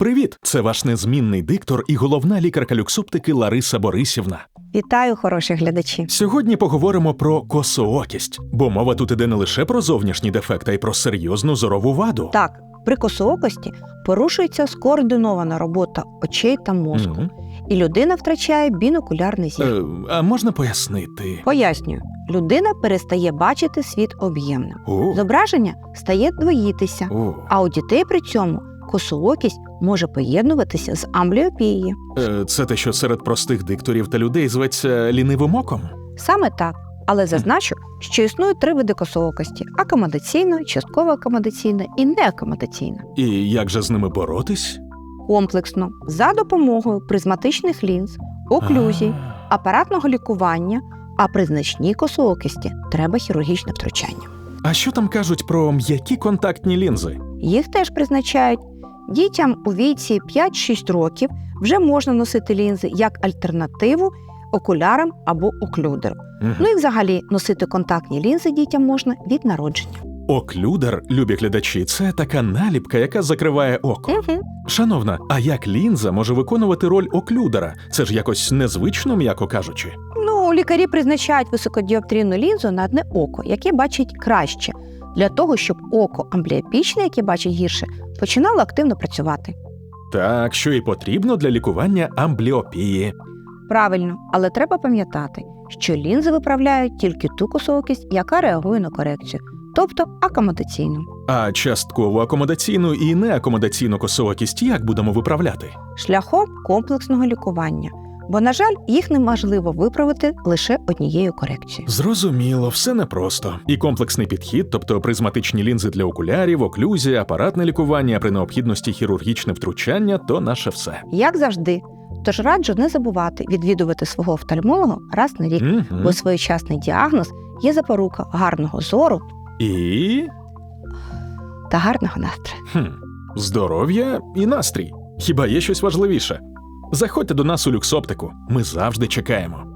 Привіт! Це ваш незмінний диктор і головна лікарка люксоптики Лариса Борисівна. Вітаю, хороші глядачі. Сьогодні поговоримо про косоокість, бо мова тут іде не лише про зовнішній дефект, а й про серйозну зорову ваду. Так, при косоокості порушується скоординована робота очей та мозку, Мгм. і людина втрачає бінокулярний зір. Е, а можна пояснити? Пояснюю, людина перестає бачити світ об'ємним. Зображення стає двоїтися, о. а у дітей при цьому косоокість може поєднуватися з амбліопією. Е, Це те, що серед простих дикторів та людей зветься лінивим оком? Саме так. Але зазначу, що існує три види косоокості: акомодаційна, частково акомодаційна і неакомодаційна. І як же з ними боротись? комплексно за допомогою призматичних лінз, оклюзій, апаратного лікування, а при значній косоокисті треба хірургічне втручання. А що там кажуть про м'які контактні лінзи? Їх теж призначають дітям у віці 5-6 років вже можна носити лінзи як альтернативу окулярам або оклюдеру. Ну і взагалі носити контактні лінзи дітям можна від народження. Оклюдер, любі глядачі, це така наліпка, яка закриває око. Угу. Шановна, а як лінза може виконувати роль оклюдера? Це ж якось незвично, м'яко кажучи. Ну, лікарі призначають високодіоптрійну лінзу на одне око, яке бачить краще, для того, щоб око амбліопічне, яке бачить гірше, починало активно працювати. Так, що і потрібно для лікування амбліопії. Правильно, але треба пам'ятати, що лінзи виправляють тільки ту косоокість, яка реагує на корекцію, тобто акомодаційну. А часткову акомодаційну і неакомодаційну косоокість як будемо виправляти? шляхом комплексного лікування. Бо, на жаль, їх неможливо виправити лише однією корекцією. Зрозуміло, все непросто. І комплексний підхід, тобто призматичні лінзи для окулярів, оклюзія, апаратне лікування, а при необхідності хірургічне втручання то наше все. Як завжди. Тож раджу не забувати відвідувати свого офтальмолога раз на рік, Мгм. бо своєчасний діагноз є запорука гарного зору І та гарного настрою. хм, здоров'я і настрій. Хіба є щось важливіше? Заходьте до нас у люксоптику. Ми завжди чекаємо.